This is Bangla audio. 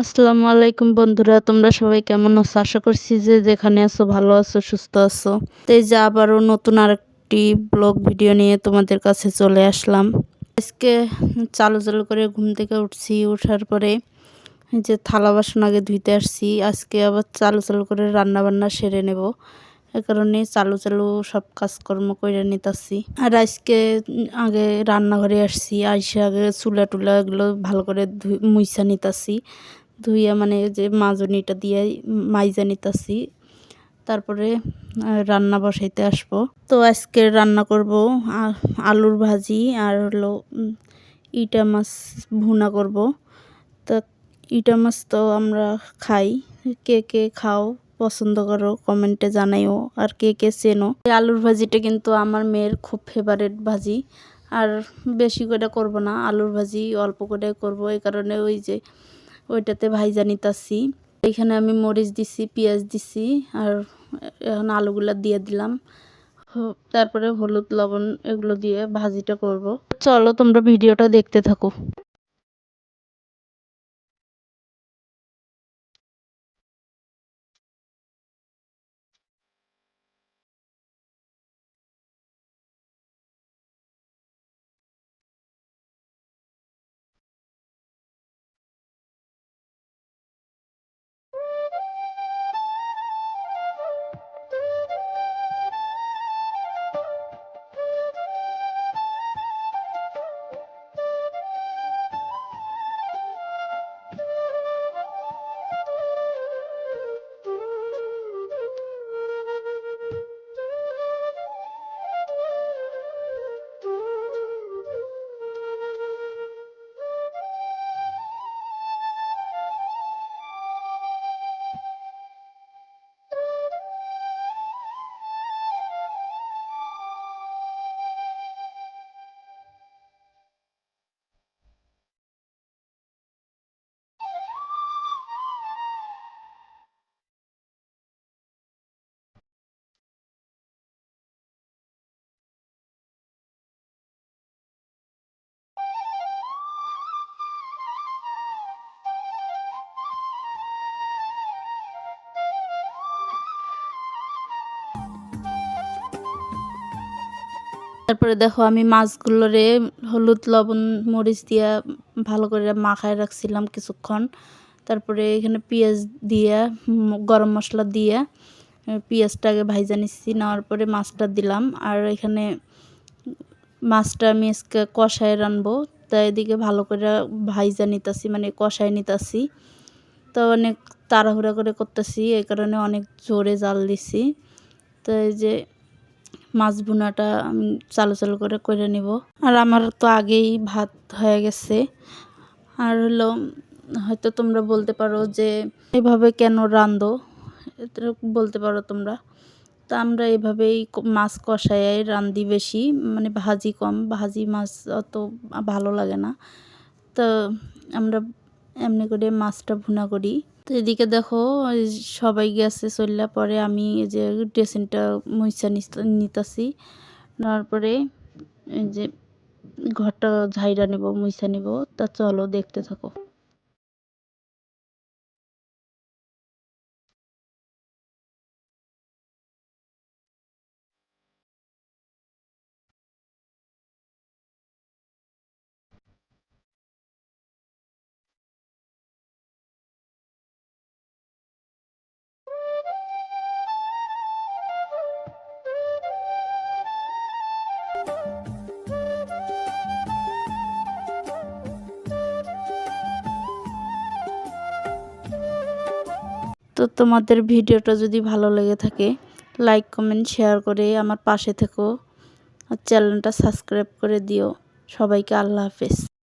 আসসালামু আলাইকুম বন্ধুরা, তোমরা সবাই কেমন আছো? আশা করছি যে যেখানে আছো ভালো আছো, সুস্থ আছো। তো এই যে আবারও নতুন আরেকটি ব্লগ ভিডিও নিয়ে তোমাদের কাছে চলে আসলাম। আজকে চালু চালু করে ঘুম থেকে উঠছি ওঠার পরে যে থালা বাসন আগে ধুইতে আসছি, আজকে আবার চালু চালু করে রান্না বান্না সেরে নেব। এ কারণে চালু চালু সব কাজকর্ম করে নিতেছি। আর আজকে আগে রান্নাঘরে আসছি, আইসে আগে চুলা টুলা এগুলো ভালো করে ধুই, মুইসা নিতেছি। ধুইয়া মানে যে মাজনিটা দিয়ে মাইজা নিতেছি। তারপরে রান্না বসাইতে আসব। তো আজকে রান্না করব আলুর ভাজি আর হলো ইটা মাছ ভুনা করব। তা ইটা মাছ তো আমরা খাই। কে কে খাও, পছন্দ করো, কমেন্টে জানাইও আর কে কে চেনো। এই আলুর ভাজিটা কিন্তু আমার মেয়ের খুব ফেভারেট ভাজি। আর বেশি করে করব না, আলুর ভাজি অল্প করে করব। এই কারণে ওই যে ওইটাতে ভাইজানি নিতাছি। এখানে আমি মরিচ দিছি, পেঁয়াজ দিছি আর এখন আলুগুলা দিয়ে দিলাম। তারপরে হলুদ, লবণ এগুলো দিয়ে ভাজিটা করব। চলো তোমরা ভিডিওটা দেখতে থাকো। তারপরে দেখো আমি মাছগুলোরে হলুদ, লবণ, মরিচ দিয়া ভালো করে মাখায় রাখছিলাম কিছুক্ষণ। তারপরে এখানে পেঁয়াজ দিয়ে, গরম মশলা দিয়ে পেঁয়াজটাকে ভাইজা নিচ্ছি, নেওয়ার পরে মাছটা দিলাম। আর এখানে মাছটা আমি আজকে কষায় রানবো, তা এদিকে ভালো করে ভাইজা নিতাছি মানে কষায় নিতাছি। তো অনেক তাড়াহুড়া করে করতেছি এই কারণে অনেক জোরে জাল দিছি। তো এই যে মাছ আমি চালু চালু করে করে নিব। আর আমার তো আগেই ভাত হয়ে গেছে। আর হলো, হয়তো তোমরা বলতে পারো যে এভাবে কেন রান্ধো বলতে পারো তোমরা। তা আমরা এভাবেই মাছ কষাই রান্ধি বেশি মানে ভাজি কম। ভাজি মাছ অত ভালো লাগে না। তো আমরা এমনি করে মাছটা ভুনা করি। তো এদিকে দেখো সবাই গেছে চললা পরে আমি এই যে ড্রেসিংটা মুইসা নিতাছি। নেওয়ার পরে এই যে ঘরটা ঝাইরা নেব মুইসা নেব, তা চলো দেখতে থাকো। তোমাদের ভিডিওটা যদি ভালো লেগে থাকে লাইক কমেন্ট শেয়ার করে আমার পাশে থেকো আর চ্যানেলটা সাবস্ক্রাইব করে দিও। সবাইকে আল্লাহ হাফেজ।